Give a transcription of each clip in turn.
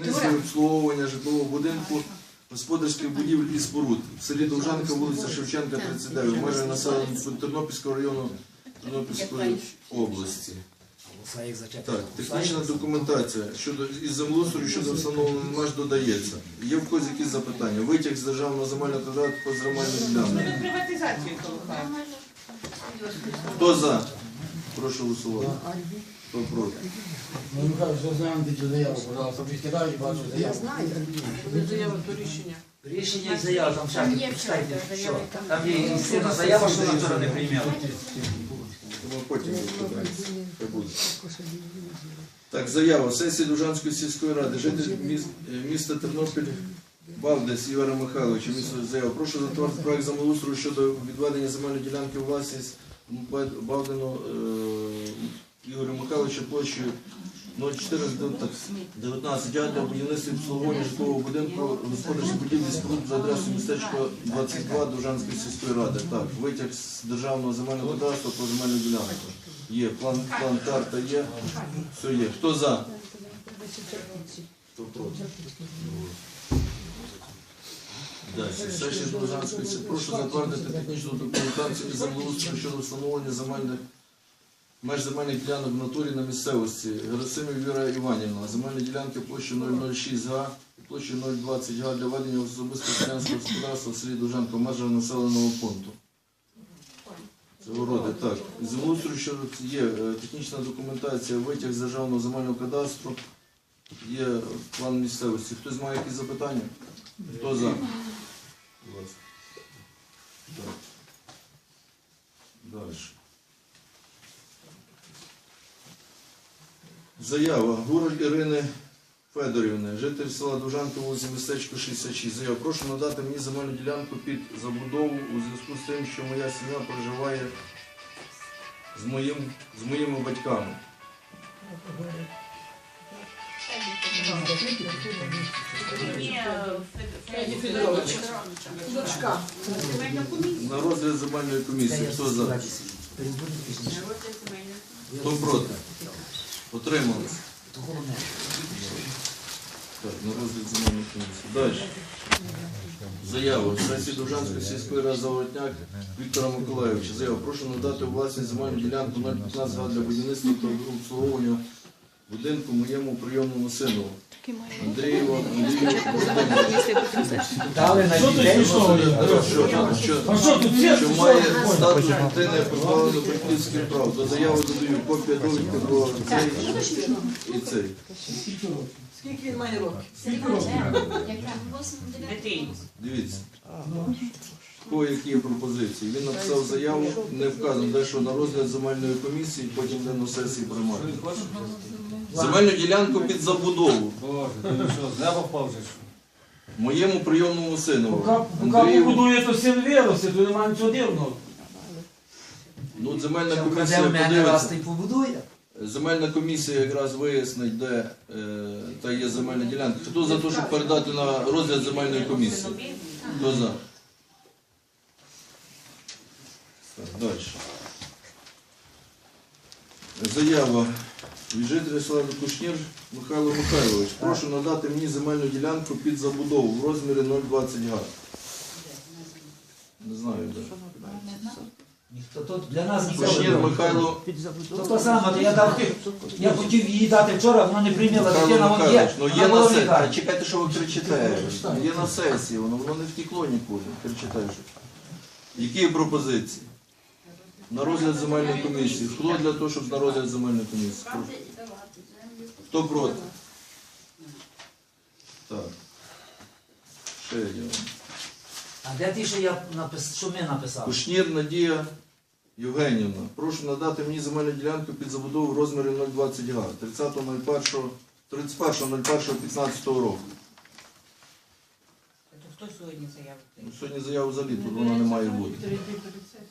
Місце обслуговування житлового будинку, господарських будівель і споруд в селі Довжанка, вулиця Шевченка, 39, майже населеного пункту Тернопільського району Тернопільської області. Так, технічна документація щодо із землеустрою щодо встановлення меж додається. Є в когось якісь запитання? Витяг з державного земельного квадрату по земельних ділянок. Хто за? Прошу голосувати. Хто проти? Ну, Михайло, що знаємо, цю заяву, пожалуйста, підкидай і бачу заяву. Заява до рішення. Рішення і заява, там Там всякі, є всякі що. заяви, там. Там є і заява, що вона вчора не прийняла. Тому потім розглядаємо. Хай буде. Так, заява. Сесії Дужанської сільської ради. Житель міс- е, міста Тернопіль Бавдес Ігора Михайловича. Місто заява. Прошу затвердити проект землеустрою щодо відведення земельної ділянки у власність Бав- Бавдену е, Ігорю Михайловича площею 0419 а для обслуговування житлового будинку господарських будівлі споруд за адресою містечко 22 Дужанської сільської ради. Так, витяг з державного земельного кадастру про земельну ділянку. Є, план, план карта є, все є. Хто за? Хто проти? Далі. Сесія сільської. Прошу затвердити технічну документацію і землеустрою щодо встановлення земельних меж земельних ділянок в натурі на місцевості. Герасимів Віра Іванівна. Земельні ділянки площі 006 га і площі 020 га для ведення особистого селянського господарства в селі в межах населеного пункту. Це городи, так. Землеустрою, що є е, технічна документація, витяг з державного земельного кадастру, є план місцевості. Хтось має якісь запитання? Хто за? Заява. Гураль Ірини Федорівни, житель села Дужанка, вулиця Містечко 66. Заява. Прошу надати мені земельну ділянку під забудову у зв'язку з тим, що моя сім'я проживає з, моїм, з моїми батьками. На розгляд земельної комісії. Хто за? Хто проти? Отримались. Так, на розгляд земельної комісії. Далі. Заява. Сесії Довжанської сільської ради Заводняк Віктора Миколаївича. Заява. Прошу надати власність земельну ділянку 015 га для будівництва та обслуговування будинку моєму прийомному сину. Андрієву Андрію що має статус дитини позбавлено батьківських прав. До заяви додаю копія довідки про цей і цей. Скільки він має років? Дивіться. Кого які є пропозиції? Він написав заяву, не вказано, де що на розгляд земельної комісії, потім де на сесії приймати. Земельну ділянку під забудову. Боже, ти що, з неба впав же? що? Моєму прийомному сину. Поки Андрію. побудує, то син виросте, то немає нічого дивного. Ну, земельна комісія подивиться. побудує. Земельна комісія якраз вияснить, де е, та є земельна ділянка. Хто за те, щоб передати на розгляд земельної комісії? Хто за? Так, далі. Заява від жителя села Кушнір Михайло Михайлович. Прошу надати мені земельну ділянку під забудову в розмірі 0,20 га. Не знаю, де. Ніхто тут для нас Кушнір. Михайло То то саме, то я дав тих. Я хотів її дати вчора, вона не прийняла, дитина вон є. ну є на сесії. Та чекайте, що ви кричите. Є на сесії, воно, воно не втекло нікуди. Кричите, що. Які пропозиції? На розгляд земельної комісії. Хто для того, щоб на розгляд земельної комісії? Хто проти? Так. Ще є. А де ті, що я напис... що ми написали? Кушнір Надія Євгенівна. Прошу надати мені земельну ділянку під забудову в розмірі 0,20 га. 30.01 31.01.15 року. Хто сьогодні заяву? Ну, Сьогодні заяву взагалі тут вона не має бути.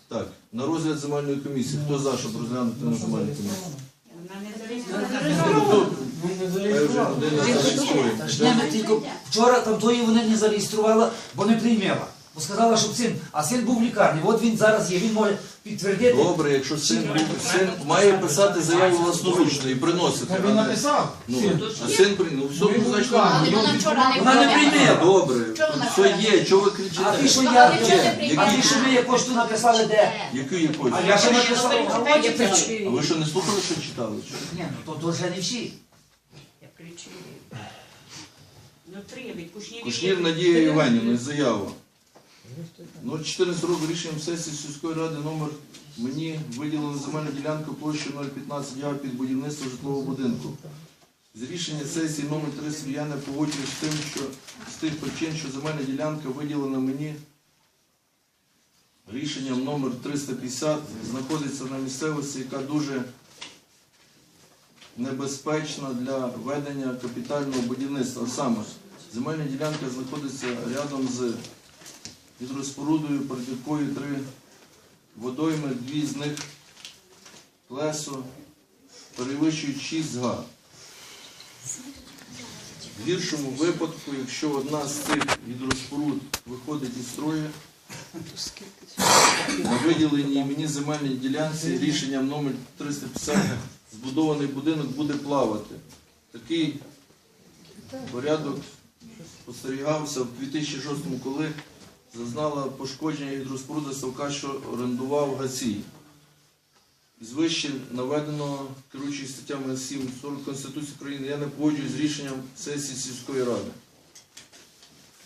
Так, на розгляд земельної комісії. Хто за, щоб розглянути на земельну комісію? Вона не зареєстрована. Вчора там тої вона не зареєструвала, бо не прийняла. Бо сказала, що син, а син був в лікарні. От він зараз є, він може підтвердити. Добре, якщо син був, син має писати заяву власноручно і приносити. Та а він не- написав. Ну, Син. а син при... ну, все, ну, значить, Але вона вчора не Вона не прийме. добре, Чого вона все є, чого ви кричите? А ті, що я, але чого не а приймає? що ми якось тут написали, де? Яку якусь? А я ще написав. А ви що не слухали, що читали? Ні, ну то, то вже не всі. Я кричу. Ну, три, Кушнірів. Кушнір Надія Іванівна, заява. 014 року рішенням сесії сільської ради номер мені виділено земельну ділянку площею 015 га під будівництво житлового будинку. З рішення сесії номер 30 я не погоджуюсь з тим, що з тих причин, що земельна ділянка виділена мені рішенням номер 350 знаходиться на місцевості, яка дуже небезпечна для ведення капітального будівництва. Саме земельна ділянка знаходиться рядом з гідроспорудою, перед якою три водойми, дві з них плесо перевищують 6 га. В гіршому випадку, якщо одна з цих гідроспоруд виходить із строю, на виділеній мені земельній ділянці рішенням номер 350 збудований будинок буде плавати. Такий порядок спостерігався в 2006 коли зазнала пошкодження гідроспоруда Савка, що орендував Гацій. З вище наведеного керуючись статтями 7 40 Конституції України я не погоджуюсь з рішенням сесії сільської ради.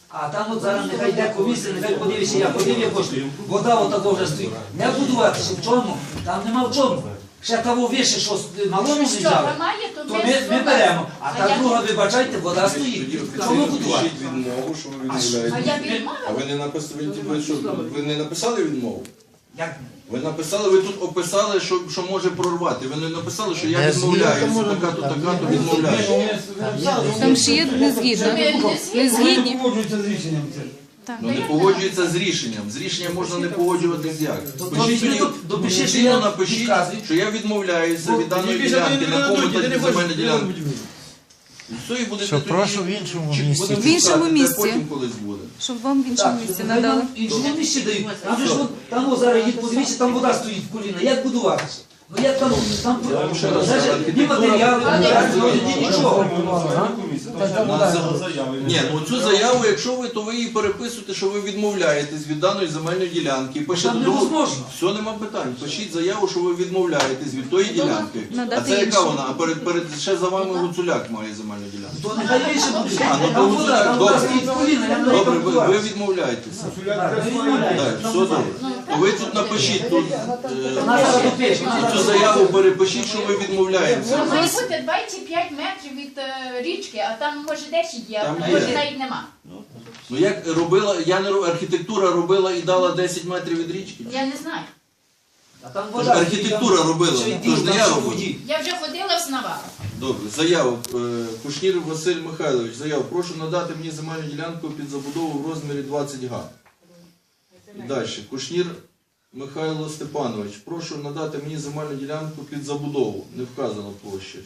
А там от зараз нехай йде комісія, нехай подивиться, я подив, я хочу. Вода отако вже стоїть. Не будуватися в чому, там нема в чому. Ще того вище, що малому Що, взяли, то то ми, ми зробимо. беремо. А та друга, вибачайте, вода стоїть. Чому будувати? пишіть відмову, що ви А відмовляєте. А відмовила. ви не написали, ви, що, ви не написали відмову? Як? Ви написали, ви тут описали, що, що може прорвати. Ви не написали, що я відмовляюся, така то така то відмовляюся. Там ще є незгідно. Ми не згідні. погоджуються з рішенням цим. Ну не погоджується з рішенням. З рішенням можна не погоджуватись як. То- то Пишіть мені, допиши, що я напишіть, що я відмовляюся від даної ділянки, на кому та земельна ділянка. І все, і будете Що тоді- прошу в іншому чи місці. будемо В іншому шукати, де місці. Потім колись буде. Щоб вам в іншому місці надали. нам в місці дають. Там же ж вон- там зараз їдь, подивіться, там вода стоїть в коліна. Як будуватися? Ну як там, там, вам ще раз Ні ну цю заяву, якщо ви, то ви її переписуєте, що ви відмовляєтесь від даної земельної ділянки. Пишете Там невозможно. Все нема питань. Пишіть заяву, що ви відмовляєтесь від тої ділянки. А надати це яка іншу. вона? А перед, перед ще за вами Гуцуляк має земельну ділянку. То нехай більше буде. А, ну, Там то там добре. вода стоїть я не Добре, ви, ви відмовляєтеся. Так, все добре. То ви тут напишіть тут е, цю заяву перепишіть, що ви відмовляєтеся. Має бути 25 метрів від е, річки, а там може 10 є, Там а є. може навіть нема. Ну як робила, я не роб- архітектура робила і дала 10 метрів від річки. Я не знаю. А там Тож вода. архітектура робила, Все, тож не там я робив. воді. Я вже ходила в Снавар. Добре, заяву. Е, Кушнір Василь Михайлович, заяву. Прошу надати мені земельну ділянку під забудову в розмірі 20 га. І далі. Кушнір Михайло Степанович, прошу надати мені земельну ділянку під забудову. Не вказано площа.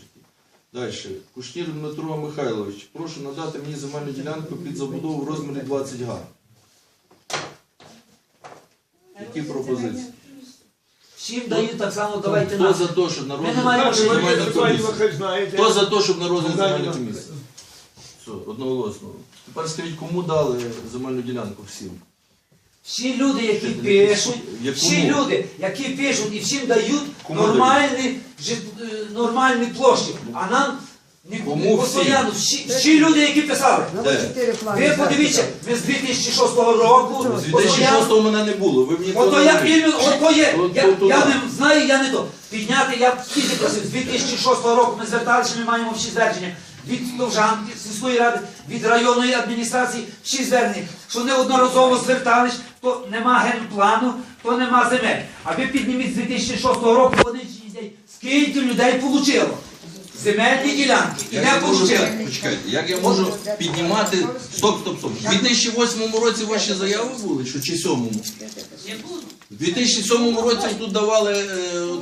Далі. Кушнір Дмитро Михайлович, прошу надати мені земельну ділянку під забудову в розмірі 20 га. Які пропозиції? Всім дають так само, давайте Хто нам. за те, щоб на розгляд маємо земельної що комісії? знаєте. Хто за те, щоб на розгляд Богдан земельної комісії? Все, одноголосно. Тепер скажіть, кому дали земельну ділянку всім? Всі люди, які пишуть, всі люди, які пишуть і всім дають нормальні, жит- е, нормальні площі. А нам ні- Кому постійно всі, всі люди, які писали. Ви подивіться, ми з 2006 року З постійно 2006 мене не було. Ви мені Ото я говорите? іменно, ото є. От Я, я не знаю, я не то. Підняти, я скільки просив, з 2006 року ми зверталися, ми маємо всі звернення від Довжанки, сільської ради, від районної адміністрації, всі звернення, що неодноразово звертались, то нема генплану, то нема земель. А ви підніміть з 2006 року, вони їздять, скільки людей получило. Земельні ділянки. І не я можу, почекайте, як я можу піднімати. Стоп, стоп, стоп. В 2008 році ваші заяви були, що чи сьомому? Не. В 2007 році тут давали, е,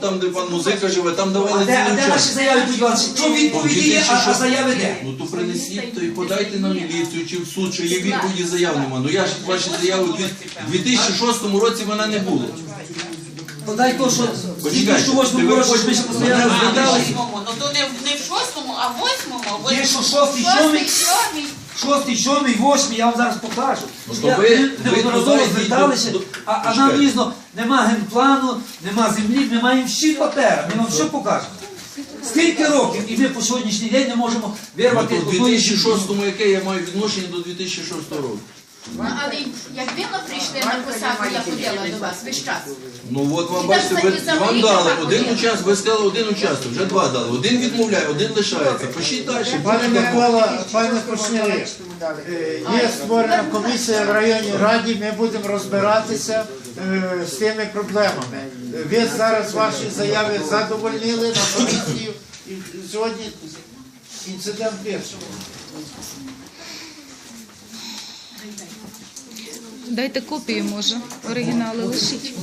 там де пан музика живе, там А давали де, а цілий де наші час. заяви, будь ласка? Що відповіді є, а, а заяви де? Ну то принесіть то і подайте на міліцію чи в суд, що є відповіді заяв нема. Ну я ж ваші заяви у дві- в 2006 році мене не було. Подай то, що Почекайте, що восьмому ви році ми ще мене постоянно восьмому. Ну то не, а восьмому. Є що шостий, сьомий, сьомий. шостий, сьомий, восьмий, я вам зараз покажу. Ну, то Я- ви- ми ви неодноразово туди зверталися, а, а нам почекайте. різно, нема генплану, нема землі, ми маємо всі папери, ми вам все покажемо. Скільки років, і ми по сьогоднішній день не можемо Ну, вирвати в одної 2006 яке я маю відношення до 2006 року. Ну, але якби ви прийшли на посаду, я ходила до вас весь час. Ну от вам бачите, ви, вам дали один участок, ви сказали один участок, вже два дали. Один відмовляє, один лишається. Пишіть далі. Пане Микола, пане Кушнєри, е, є створена комісія в районній раді, ми будемо розбиратися е, з тими проблемами. Ви зараз ваші заяви задовольнили на комісію, і сьогодні інцидент перший. Дайте копію, може. Оригінали лишіть.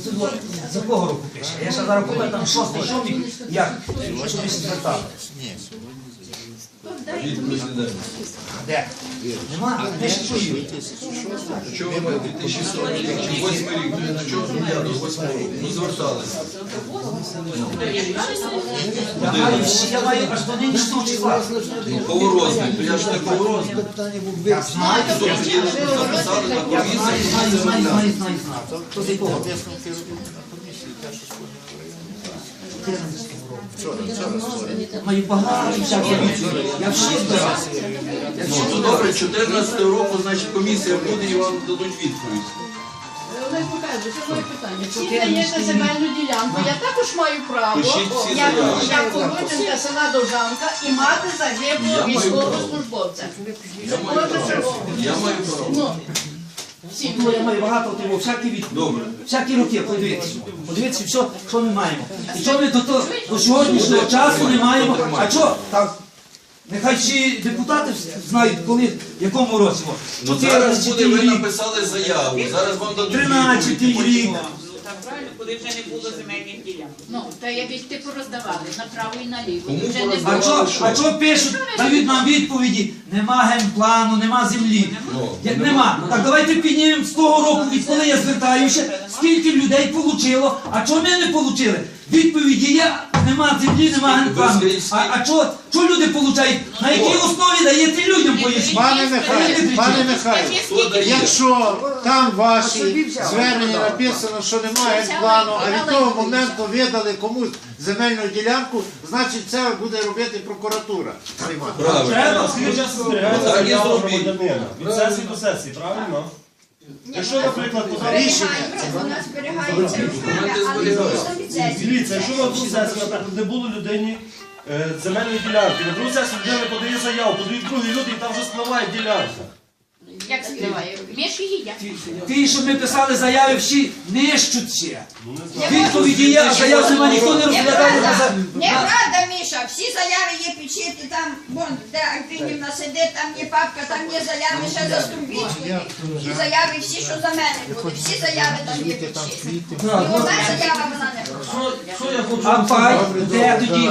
За кого року пише? Я ще зараз купив там шостий, сьомий, як? Що ми звертали? Президента. Де? Нема? Де що є? Чого ви маєте 2007 рік чи 8 рік? На чого я до 8 року? Зверталися. Я маю всі, я маю аж до нинішнього числа. Поворозник, то я ж не поворозник. Я знаю, Хто тоді записали на комісію? знаю, знаю, знаю, знаю, знаю. То з якого? Маю багато. Я всі збирав. Ну то добре, 14 року, значить комісія буде і вам дадуть відповідь. Олег Михайлович, це моє питання. Всі даєте земельну ділянку, я також маю право, Пишіть всі як, заяви. як погодженка села Довжанка, і мати Я загиблого військовослужбовця. Я маю право. Я маю право. Ну, Ну, я маю багато типу, всякі відповіді. Добре. Всякі роки, подивіться. Подивіться, все, що ми маємо. І що ми до, того- до сьогоднішнього часу не маємо. А що? Так, нехай всі депутати знають, коли, в якому році. Ну зараз буде, ви написали заяву, зараз вам дадуть 13-й рік. Ну, так правильно, коли вже не було земельних ділянок. Ну, та як їх ти пороздавали направо і наліво. Кому Вже не було. А що, а що пишуть, дають нам відповіді, нема генплану, нема землі. Ну, Як нема. нема, так давайте піднімемо з того року, відколи я звертаюся, скільки людей отримало, а чого ми не отримали? Відповіді є, нема землі, нема генплану. А, а чого, чого люди получають? На якій основі даєте людям пояснити? Пане Михайло, пане Михайло, якщо там ваші звернення написано, що немає плану, а від того моменту видали комусь земельну ділянку, значить це буде робити прокуратура. Треба. Зробіть. громадянина? Від сесії до сесії, правильно? Якщо, наприклад, поза- Рішення. Зберігається руками, Документи але дійсно від дивіться, якщо на другу сесію, наприклад, не було людині е, земельної ділянки, на другу сесію людина подає заяву, подають другі люди і там вже спливає ділянка. Як співає? Між її я. Ті, що ми писали заяви, всі нищуться. Ну. Відповіді є, а заяв нема, ніхто не розглядає. Неправда, За- неправда, Міша, всі заяви є підшиті, там, вон, де Альпінівна сидить, там є папка, там є заяви ще за Стумбічкою. І заяви всі, що за мене були, всі заяви там є підшиті. І одна заява вона не пройшла. А пай, де тоді?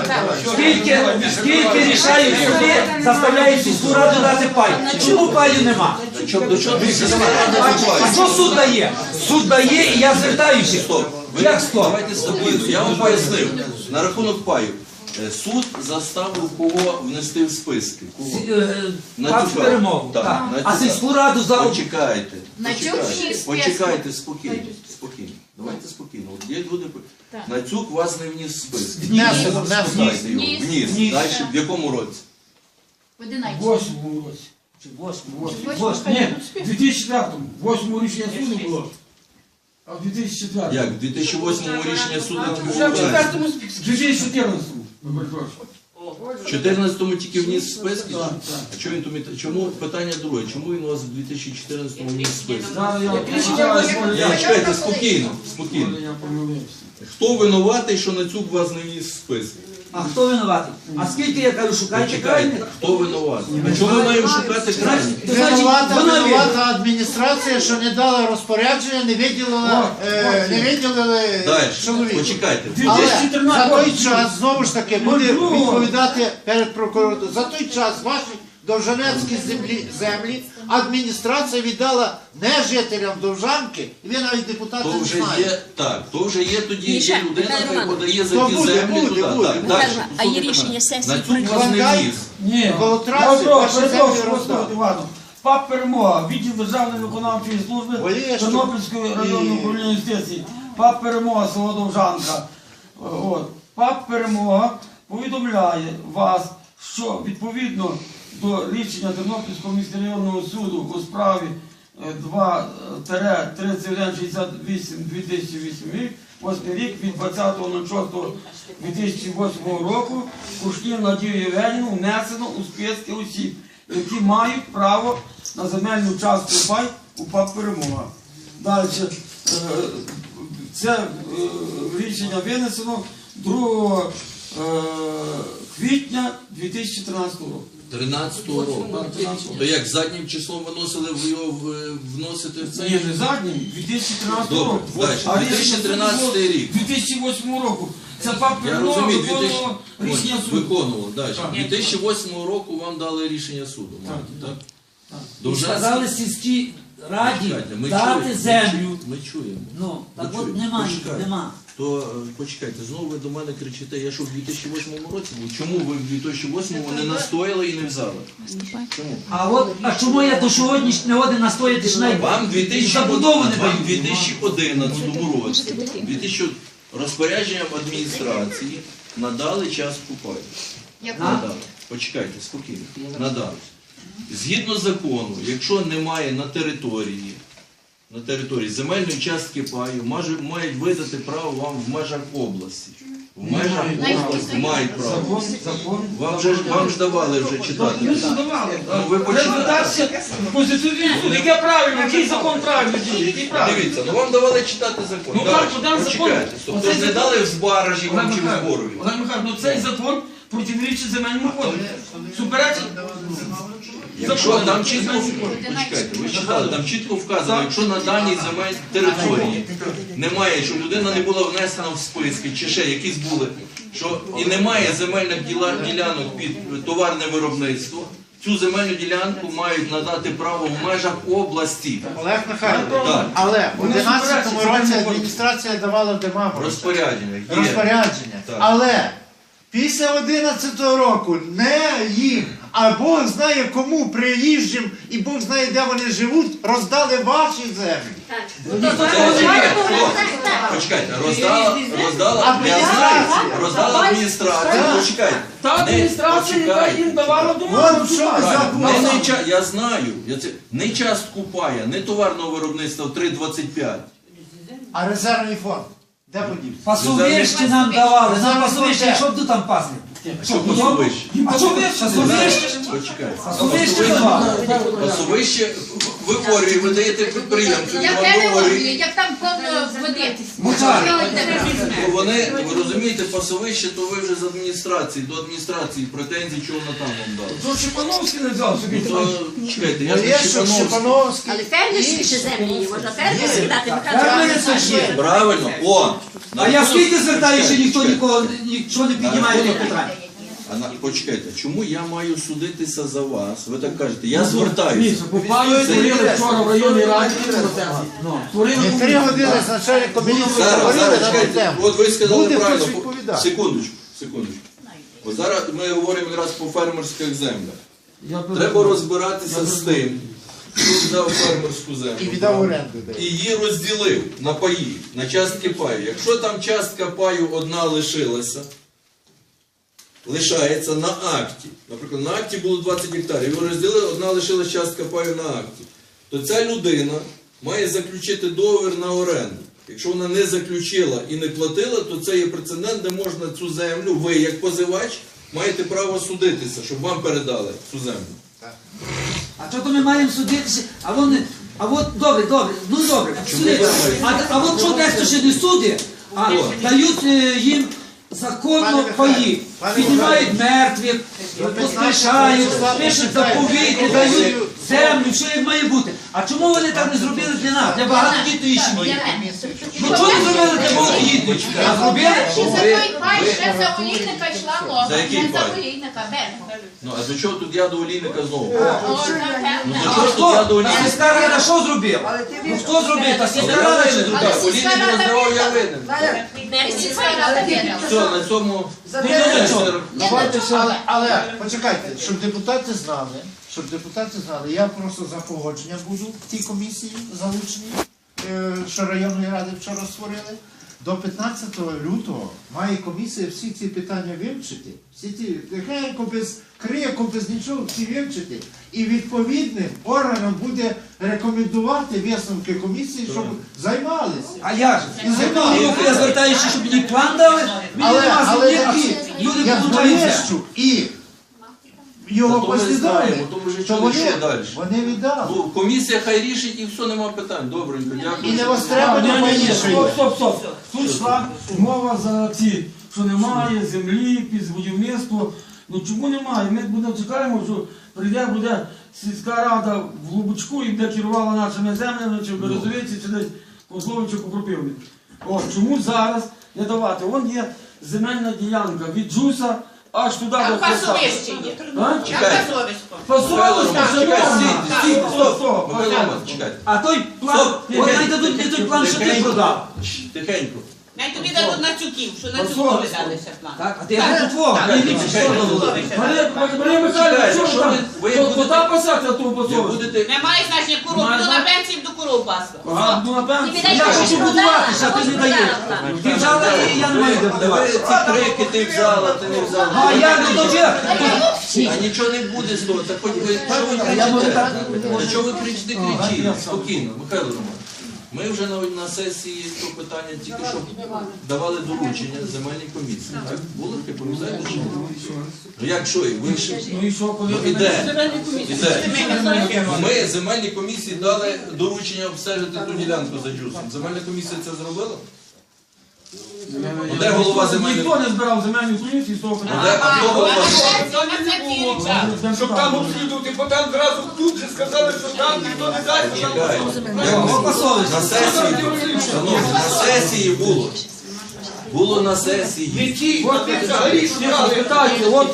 Скільки, скільки рішають суди, заставляють сільську раду дати пай. Чому паю нема? До чого А що суд дає? Суд дає і я звертаюся. Стоп. Ви Як стоп? Давайте стабільно. Я вам пояснив. На рахунок паю. Е, Суд заставив кого внести в списки. Кого? Е, На перемогу. Так, так. А сільську раду за Почекайте. На цю почекайте. Почекайте спокійно. Спокійно. Давайте спокійно. От є люди. Так. На цюк вас не вніс в списки. Внесено. Спитайте. Вніс. Вніс. Вніс. Далі в якому році? В одинадцять. Восьмому році. Чи? Восьмому. Ні, в 2004-му. Восьмому рішення суду було. А в 2004-му. Як? В 2008 рішення суду Вже в тільки списку. В 2014-му. Ну, перепрошую. в 14-му тільки вніс в списки? Так, так. А чому він тому- чому питання друге? Чому він у вас в 2014-му вніс в списки? Зараз я. Я чекайте, спокійно, спокійно. Я помилився. Хто винуватий, що на цюк вас не вніс в списки? А хто винуватий? А скільки я кажу, шукайте крайних? Хто винуватий? А чому ми маємо шукати крайніх? Винувата, винувата адміністрація, що не дала розпорядження, не виділила, е, не виділили Далі, чоловіка. почекайте. Але за той час, знову ж таки, буде відповідати перед прокуратурою. За той час ваші довжанецькі землі, землі адміністрація віддала не жителям Довжанки, і ви навіть депутати То не вже знаєте. є так, то вже є тоді Міша, є людина, Михайло яка Романович. подає за То ті буде, землі буде, туди. буде. Так, Буде. далі. А є Слухайте рішення мене. сесії На цю про вас не віз. Ні, Коло траси Петро, ваші перепрошую, землі роздали. Івано. ПАП Перемога, відділ Державної виконавчої служби. Тернопільської районної І- управління юстиції. ПАП Перемога, село Довжанка. От. ПАП Перемога повідомляє вас, що відповідно до рішення Тернопільського міськрайонного суду у справі е, 2-3168-2008 рік, 8 рік від 20.06.2008 року Кушнір Надію Євгенівну внесено у списки осіб, які мають право на земельну частку пай у ПАП Перемога. Далі е, це е, рішення винесено 2 е, квітня 2013 року. 13-го року. То як заднім числом виносили ви його в- вносити в Це цей? є не заднім 2013 Добре, року. далі. А рішення 2013 суду рік. 2008 року. Це пап Я Перемога розумію, виконував рішення Ось, суду. виконував. Далі. Так. 2008 року вам дали рішення суду. Так? І сказали сільській раді Чекайте, ми дати чуємо, землю. Ми чуємо. Ну, так от нема їх, Почекайте. нема. То е, почекайте, знову ви до мене кричите, я що в 2008 році був? Чому ви в 2008 не настояли і не взяли? Чому? А от а чому я до сьогоднішнього години настояти ж навіть Вам в 2000 забудову не вам в дають? 2011 році 2000 розпорядженням адміністрації надали частку паю. Надали. Почекайте, спокійно. Надали. Згідно закону, якщо немає на території, на території земельної частки паю, мають видати право вам в межах області. В межах області мають право. Закон, закон. Вам же ж вам ж давали вже читати. Ну, давали. Ну, ви. Презентація Конституційний суд. Яке правильно? Який закон правильно діє? Який правильно? Дивіться, ну вам давали читати закон. Ну, так, там закон. Почекайте. Тобто Оцей не закон- дали в збаражі Олег вам чи в Михайлович, зборові. Олег Михайлович, ну цей закон протирічить земельному кодексу. Якщо там чітко почекайте, ви читали, там чітко вказано, якщо на даній земельній території немає, щоб людина не була внесена в списки, чи ще якісь були, що і немає земельних ділянок під товарне виробництво, цю земельну ділянку мають надати право в межах області. Олег Михайлович, Так. але в Вони 11 році адміністрація давала демагогу. Розпорядження є. розпорядження. Так. Але після 11 року не їм, а Бог знає кому приїжджим, і Бог знає, де вони живуть, роздали ваші землі. Почекайте, роздала, роздала, я Адміністрація. знаю, роздала адміністрація, почекайте. та адміністрація, яка їм давала ча- я знаю, я це, не частку пая, не товарного виробництва в 3,25. А резервний фонд? Де подівся? Пасовище нам давали, нам пасовище, що б тут там пасли? Що пасовище? А що ви? Пасовище? Пасовище давали. Пасовище в Ігорі ви даєте підприємцю, Я вам перегорюю, говорить. як там повно води. Бо Вони, ви розумієте, пасовище, то ви вже з адміністрації, до адміністрації претензій, чого вона там вам дала. То Шипановський не взяв собі. То, чекайте, я Ну, ж не Шипановський. Але фермерські ще землі можна фермерські дати, Фермери це є. Правильно, о! А я скільки звертаю, що ніхто нікого нічого не піднімає до питання. А на, почекайте, чому я маю судитися за вас? Ви так кажете, я звертаюся. Попали, створили вчора в районній раді процесі. Три години з начальником Зараз, говорили на цю тему. От ви сказали Буде правильно. хтось відповідати. Секундочку, секундочку. От зараз ми говоримо якраз по фермерських землях. Я Треба розбиратися з тим, хто взяв фермерську І землю. віддав оренду. І її розділив на паї, на частки паю. Якщо там частка паю одна лишилася, лишається на акті. Наприклад, на акті було 20 гектарів, його розділили, одна лишилась частка паю на акті. То ця людина має заключити договір на оренду. Якщо вона не заключила і не платила, то це є прецедент, де можна цю землю, ви як позивач, маєте право судитися, щоб вам передали цю землю. А що то ми маємо судитися? А вони, а от добре, добре, ну добре, судити. А, а от що дехто ще не судить, а дають е, їм законно Пане піднімають мертвих, поспішають, пишуть заповіти, дають землю, що як має бути. А чому вони так не зробили для нас, для багатодітної сім'ї? Ну чому не зробили для багатодітної? А зробили? Ще за той пай, ще за олійника йшла мова. За який Не за пай? олійника, Берг. Ну а до чого тут я до олійника знову? О, Ну напевне. до чого тут я до хто? А олійника? сільська рада що зробила? Ну хто зробив? Та сільська рада що зробила? Але сільська Олійник рада роздавав, я видала. винен. Сільська рада видала. Все, на цьому Давайте ще, але, але почекайте, щоб депутати знали, щоб депутати знали, я просто за погодження буду в тій комісії залученій, е, що районної ради вчора створили. До 15 лютого має комісія всі ці питання вивчити, всі ці тихенько, без крику, без нічого, всі вивчити. І відповідним органам буде рекомендувати висновки комісії, щоб займалися. А я ж. І з одного боку я звертаюся, щоб мені план дали, мені Але, але землі, а такі, люди як будуть і його то ми послідовники, знаємо, то ми вже то чули, вони, що далі. вони віддали. Ну, комісія хай рішить і все, нема питань. Добренько, І дякую. не востребування Ні, ні, ні, стоп, стоп, стоп. Тут йшла мова за ці, що немає землі під будівництво. Ну чому немає? Ми будемо чекаємо, що прийде буде сільська рада в Глубочку і буде керувала нашими землями, чи в Березовиці, чи десь Козловичі, чи. От чому зараз не давати? Вон є земельна ділянка від Джуса аж туди Там до Хреста. пасовище є. А? Там Чекайте. пасовисько. Посолося, Чекай, шановна. стійте, стійте, Стоп, стоп. Михайло Романович, чекайте. А той план, Стоп, вони дадуть не той план, що ти Тихенько. продав. Тихенько. Най тобі дадуть на цюків, що на Пасовисько. цюкові далися план. Так, а ти як твого, так, а так, ти так, що так, так. Марія Марія Михайлівна, що що ви там? ви- ви Ко- будете- Кота пасати, Ви Немає значення коров, Має буду на пенсії до коров пасла. А, ну напевно. Я хочу що будуватися, а ти не даєш. Ти взяла і я не маю де Ви будувати. ці крики ти взяла, ти не взяла. А я не довір. А нічого не буде з того. Так хоч ви що ви кричите? Та Що ви кричите, кричіть? Спокійно, Михайло Романович. Ми вже на, на сесії то питання тільки що давали доручення земельній комісії. Так? Було ти пам'ятаєте? чи ні? Ну як що, ви ж Ну і що, коли Ну, іде. Іде. Ми земельній комісії дали доручення обстежити ту ділянку за джусом. Земельна комісія це зробила? Де голова земельної Ніхто не збирав земельну комісію з того де- а хто голова? Щоб там обслідувати, бо там зразу тут же сказали, що там ніхто не дасть. Чекай. На сесії, шановні, на сесії було. Було на сесії. От ви взагалі шукали. Питайте, от,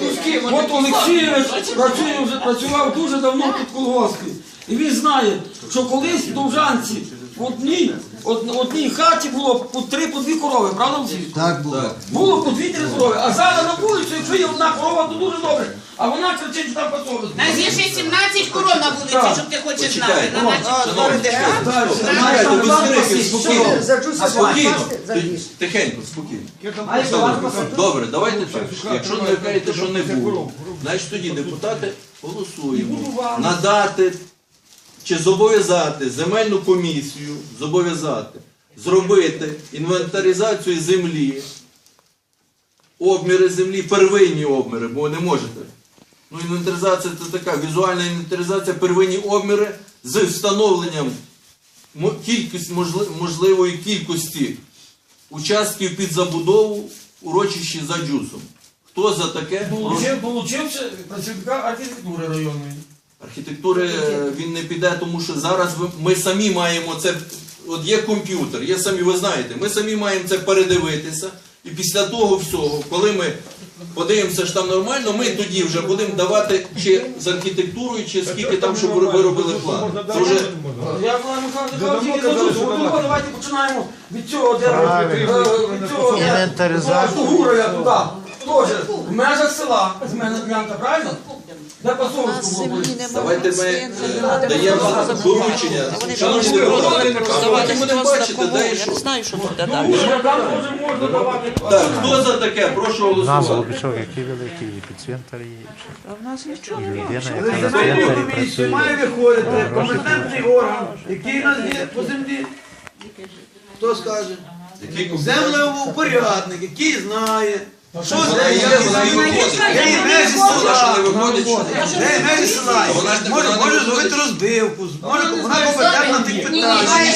от Олексійович працює вже працював дуже давно тут в колгоспі. І він знає, що колись Довжанці в одній, од- одній хаті було по три, по дві корови, правда? Так було. Було по дві-три корови. А зараз на вулицю, якщо є одна корова, то дуже добре. А вона кричить, що там посовість. Нас є ще 17 коров на вулиці, щоб ти хочеш знати. Почекайте. На нашій спокійно. Спокійно. Тихенько, спокійно. Добре, давайте так. Якщо не кажете, що не було, значить тоді депутати голосуємо. Надати чи зобов'язати земельну комісію, зобов'язати зробити інвентаризацію землі, обміри землі, первинні обміри, бо ви не можете. Ну, інвентаризація це така візуальна інвентаризація, первинні обміри з встановленням кількість, можливої кількості участків під забудову урочищі за джусом. Хто за таке? Прошу. Получив, працівника архітектури районної. Архітектури е, він не піде, тому що зараз ми самі маємо це. От є комп'ютер, є самі, ви знаєте, ми самі маємо це передивитися. І після того всього, коли ми подивимося, що там нормально, ми тоді вже будемо давати чи з архітектурою, чи скільки там, щоб ви виробили план. Це вже Я Михайло ну, давайте починаємо від цього, де Правильно. е, від цього, де Інвентаризацію. Я туди. Теж в межах села, з мене ділянка, правильно? Де Пасовську було давайте ми е, даємо доручення. Шановні депутати, а потім будемо бачити, де і що. Ну, вже там теж можна давати. Так, хто за таке? Прошу У нас голосувати. Голубічок, який великий епіцентр є. І людина, яка на центрі працює. має виходити компетентний орган, який нас є по землі. Хто скаже? Який Землеупорядник, який знає, Що це? Я не виходить. Що не виходить, Де межі села? Може, зробити розбивку, може вона компетентна тих питаннях.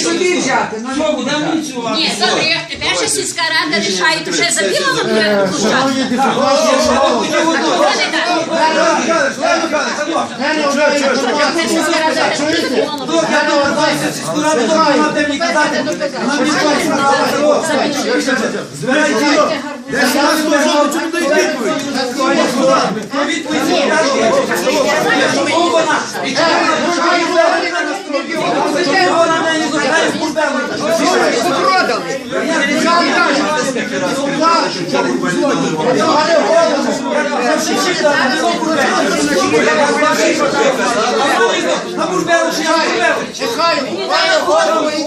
Що, будемо ініціювати? Ні, добре, перша сільська рада рішає, то вже забігала б Е, Я не вертаюся в сільську раду, то вона буде мені казати, вона мені хоче на Збирайте Десь у нас хто жодного чому дають відповідь? На курбелу, що я на курбелу? Чекай, пане голово, і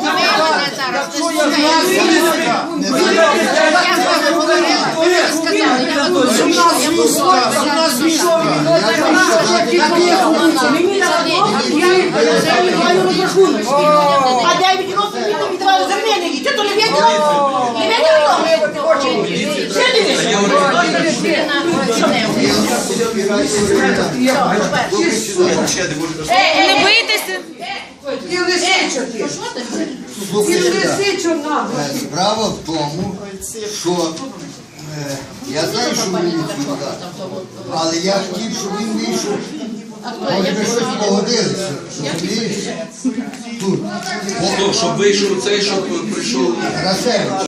А 9 років він тобі за мене. Ти то не виділа? Не виділа? Ще не виділа? Не бийтеся. Справа в тому, що е, я знаю, що він сюди, але я хотів, щоб він вийшов. Може ми щось погодилися. Розумієш? Тут. Щоб вийшов цей, щоб прийшов. Расевич.